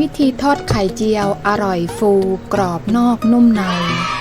วิธีทอดไข่เจียวอร่อยฟูกรอบนอกนุ่มใน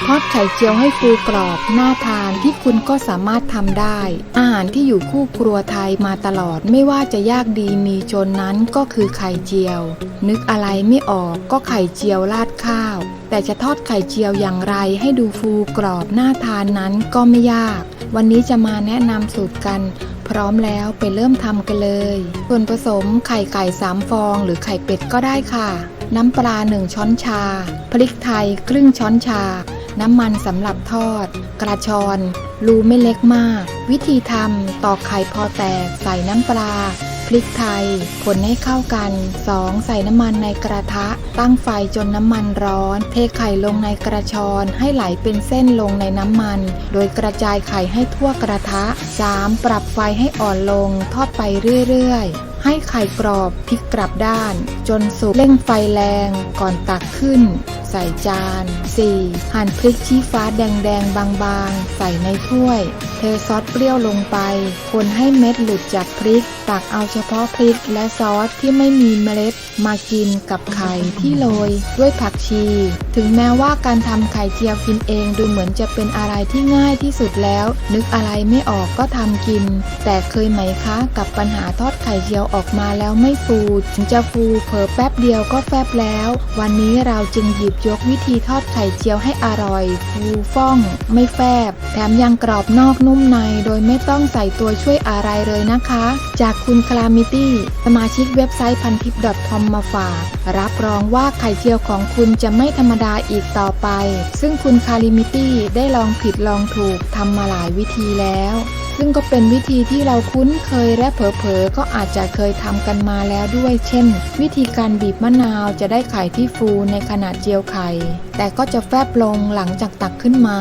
ทอดไข่เจียวให้ฟูกรอบน่าทานที่คุณก็สามารถทำได้ อาหารที่อยู่คู่ครัวไทยมาตลอดไม่ว่าจะยากดีมีจนนั้นก็คือไข่เจียว นึกอะไรไม่ออกก็ไข่เจียวราดข้าว แต่จะทอดไข่เจียวอย่างไรให้ดูฟูกรอบน่าทานนั้นก็ไม่ยาก วันนี้จะมาแนะนำสูตรกัน พร้อมแล้วไปเริ่มทำกันเลย ส่วนผสมไข่ไก่ 3 ฟองหรือไข่เป็ดก็ได้ค่ะ น้ำปลา 1 ช้อนชา พริกไทยครึ่งช้อนชา น้ำมันสำหรับทอด กระชอน รูไม่เล็กมาก วิธีทำตอกไข่พอแตกใส่น้ำปลา พริกไทยคนให้เข้ากัน 2. ใส่น้ำมันในกระทะ ตั้งไฟจนน้ำมันร้อน เทไข่ลงในกระชอนให้ไหลเป็นเส้นลงในน้ำมัน โดยกระจายไข่ให้ทั่วกระทะ 3. ปรับไฟให้อ่อนลง ทอดไปเรื่อยๆ ให้ไข่กรอบพลิกกลับด้าน จนสุกเร่งไฟแรงก่อนตักขึ้น ใส่จาน 4. หั่นพริกชี้ฟ้าแดงๆ บางๆ ใส่ในถ้วย เทซอสเปรี้ยวลงไป คนให้เม็ดหลุดจากพริก ตักเอาเฉพาะพริกและซอสที่ไม่มีเมล็ด มากินกับไข่ที่โรยด้วยผักชี ถึงแม้ว่าการทำไข่เจียวกินเองดูเหมือนจะเป็นอะไรที่ง่ายที่สุดแล้ว นึกอะไรไม่ออกก็ทำกิน แต่เคยไหมคะกับปัญหาทอดไข่เจียวออกมาแล้วไม่ฟูถึงจะฟูเผลอแป๊บเดียวก็แฟบแล้ว วันนี้เราจึงหยิบยกวิธีทอดไข่เจียวให้อร่อย ฟูฟ่อง ไม่แฟบ แถมยังกรอบนอกนุ่มในโดยไม่ต้องใส่ตัวช่วยอะไรเลยนะคะจากคุณคลามิตี้สมาชิกเว็บไซต์พันทิป .com มาฝาก รับรองว่าไข่เจียวของคุณจะไม่ธรรมดาอีกต่อไป ซึ่งคุณคาลิมิตี้ได้ลองผิดลองถูกทำมาหลายวิธีแล้ว ซึ่งก็เป็นวิธีที่เราคุ้นเคยและเผลอๆก็อาจจะเคยทำกันมาแล้วด้วย เช่น วิธีการบีบมะนาวจะได้ไข่ที่ฟูในขณะเจียวไข่ แต่ก็จะแฟบลงหลังจากตักขึ้นมา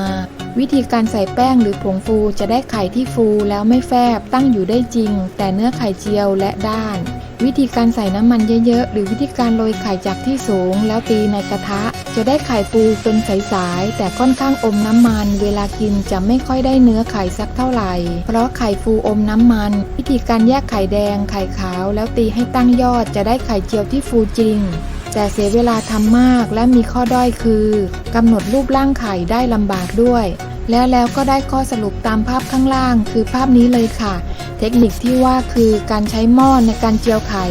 วิธีการใส่แป้งหรือผงฟูจะได้ไข่ที่ฟูแล้วไม่แฟบตั้งอยู่ได้จริง แต่เนื้อไข่เจียวและด้าน วิธีการใส่น้ำมันเยอะๆ หรือวิธีการโรยไข่จากที่สูง แล้วตีในกระทะ จะได้ไข่ฟูเป็นใสๆแต่ค่อนข้างอมน้ำมัน เวลากินจะไม่ค่อยได้เนื้อไข่สักเท่าไหร่ เพราะไข่ฟูอมน้ำมัน วิธีการแยกไข่แดง ไข่ขาว แล้วตีให้ตั้งยอดจะได้ไข่เจียวที่ฟูจริงแต่เสียเวลาทำมากและมีข้อด้อยคือ กำหนดรูปร่างไข่ได้ลำบากด้วย แล้วแล้วก็ได้ข้อสรุปตามภาพข้างล่างคือภาพนี้เลยค่ะ เทคนิคที่ว่าคือการใช้หม้อในการเจียวไข่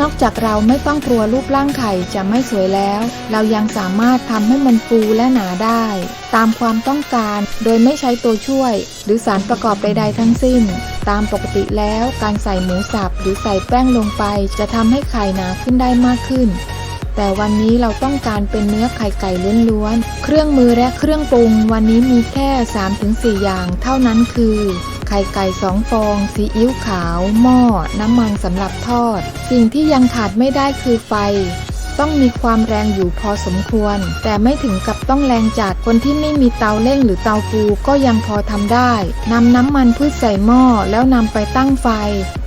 นอกจากเราไม่ต้องกลัวรูปร่างไข่จะไม่สวยแล้ว เรายังสามารถทำให้มันฟูและหนาได้ ตามความต้องการโดยไม่ใช้ตัวช่วย หรือสารประกอบใดๆทั้งสิ้น ตามปกติแล้วการใส่หมูสับหรือใส่แป้งลงไป จะทำให้ไข่หนาขึ้นได้มากขึ้นแต่วันนี้เราต้องการเป็นเนื้อไข่ไก่ล้วน เครื่องมือและเครื่องปรุงวันนี้มีแค่ 3-4 อย่างเท่านั้นคือ ไข่ไก่สองฟอง ซีอิ๊วขาว หม้อ น้ำมันสำหรับทอด สิ่งที่ยังขาดไม่ได้คือไฟ ต้องมีความแรงอยู่พอสมควร แต่ไม่ถึงกับต้องแรงจัดคนที่ไม่มีเตาเร่งหรือเตาฟูก็ยังพอทำได้นำน้ำมันพืชใส่หม้อแล้วนำไปตั้งไฟ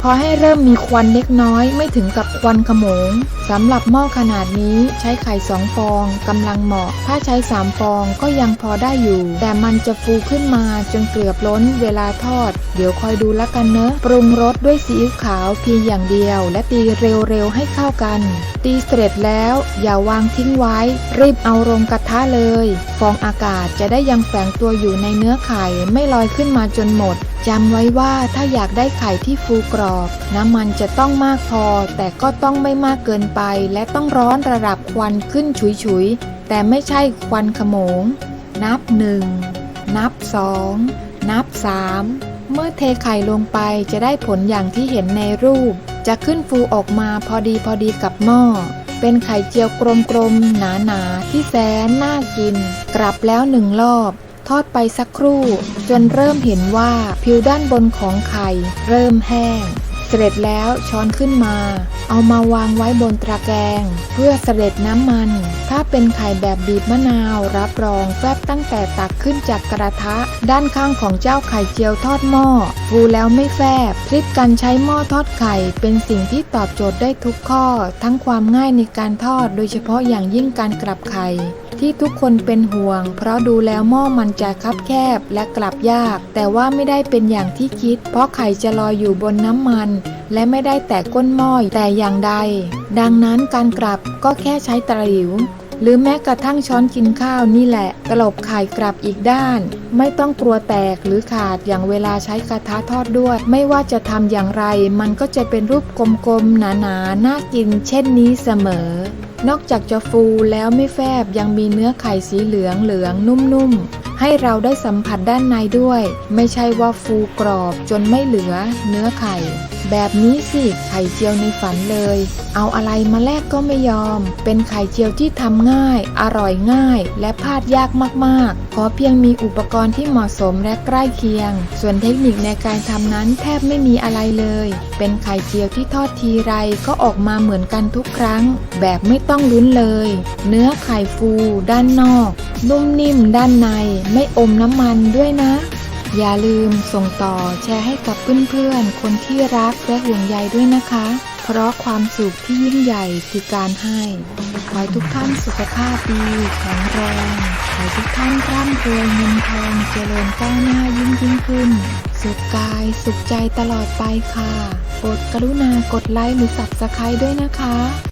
พอให้เริ่มมีควันเล็กน้อยไม่ถึงกับควันขโมงสำหรับหม้อขนาดนี้ใช้ไข่สองฟองกำลังเหมาะ ถ้าใช้สามฟองก็ยังพอได้อยู่ แต่มันจะฟูขึ้นมาจนเกือบล้นเวลาทอด เดี๋ยวคอยดูล้วกันเนอะปรุงรสด้วยซีอิ๊วขาวเพียงอย่างเดียว และตีเร็วๆให้เข้ากัน ตีเสร็จแล้วอย่าวางทิ้งไว้ รีบเอาลงกระทะเลย ฟองอากาศจะได้ยังแฝงตัวอยู่ในเนื้อไข่ไม่ลอยขึ้นมาจนหมดจำไว้ว่าถ้าอยากได้ไข่ที่ฟูกรอบ น้ำมันจะต้องมากพอ แต่ก็ต้องไม่มากเกินไป และต้องร้อนระดับควันขึ้นฉุยๆ แต่ไม่ใช่ควันขโมง นับหนึ่งนับสองนับสามเมื่อเทไข่ลงไปจะได้ผลอย่างที่เห็นในรูป จะขึ้นฟูออกมาพอดีพอดีกับหม้อ เป็นไข่เจียวกลมๆ หนาๆ ที่แสนน่ากิน กลับแล้วหนึ่งรอบ ทอดไปสักครู่ จนเริ่มเห็นว่าผิวด้านบนของไข่เริ่มแห้ง เสร็จแล้วช้อนขึ้นมา เอามาวางไว้บนตะแกรงเพื่อเสด็จน้ำมัน ถ้าเป็นไข่แบบบีบมะนาว รับรองแฟบตั้งแต่ตักขึ้นจากกระทะ ด้านข้างของเจ้าไข่เจียวทอดหม้อฟูแล้วไม่แฟบทริปการใช้หม้อทอดไข่ เป็นสิ่งที่ตอบโจทย์ได้ทุกข้อ ทั้งความง่ายในการทอดโดยเฉพาะอย่างยิ่งการกลับไข่ ที่ทุกคนเป็นห่วง เพราะดูแล้วหม้อมันจะคับแคบและกลับยาก แต่ว่าไม่ได้เป็นอย่างที่คิด เพราะไข่จะลอยอยู่บนน้ำมัน และไม่ได้แตะก้นหม้อแต่อย่างใด ดังนั้นการกลับก็แค่ใช้ตะหลิวหรือแม้กระทั่งช้อนกินข้าวนี่แหละ ตลบไข่กลับอีกด้าน ไม่ต้องกลัวแตกหรือขาดอย่างเวลาใช้กระทะทอดด้วย ไม่ว่าจะทำอย่างไร มันก็จะเป็นรูปกลมๆ หนาๆ น่ากินเช่นนี้เสมอ นอกจากจะฟูแล้วไม่แฟบยังมีเนื้อไข่สีเหลืองเหลืองนุ่มๆ ให้เราได้สัมผัสด้านในด้วย ไม่ใช่ว่าฟูกรอบจนไม่เหลือเนื้อไข่ แบบนี้สิไข่เจียวในฝันเลย เอาอะไรมาแลกก็ไม่ยอม เป็นไข่เจียวที่ทำง่าย อร่อยง่าย และพลาดยากมากๆ ขอเพียงมีอุปกรณ์ที่เหมาะสมและใกล้เคียง ส่วนเทคนิคในการทำนั้นแทบไม่มีอะไรเลย เป็นไข่เจียวที่ทอดทีไรก็ออกมาเหมือนกันทุกครั้ง แบบไม่ต้องลุ้นเลย เนื้อไข่ฟู ด้านนอก นุ่มนิ่มด้านใน ไม่อมน้ำมันด้วยนะ อย่าลืมส่งต่อแชร์ให้กับเพื่อนๆ คนที่รักและห่วงใยด้วยนะคะ เพราะความสุขที่ยิ่งใหญ่คือการให้ ขอให้ทุกท่านสุขภาพดีแข็งแรง ขอให้ทุกท่านร่ำรวยเงินทองเจริญก้าวหน้ายิ่งยิ่งขึ้น สุขกายสุขใจตลอดไปค่ะ โปรดกรุณากดไลค์หรือสับสไครด้วยนะคะ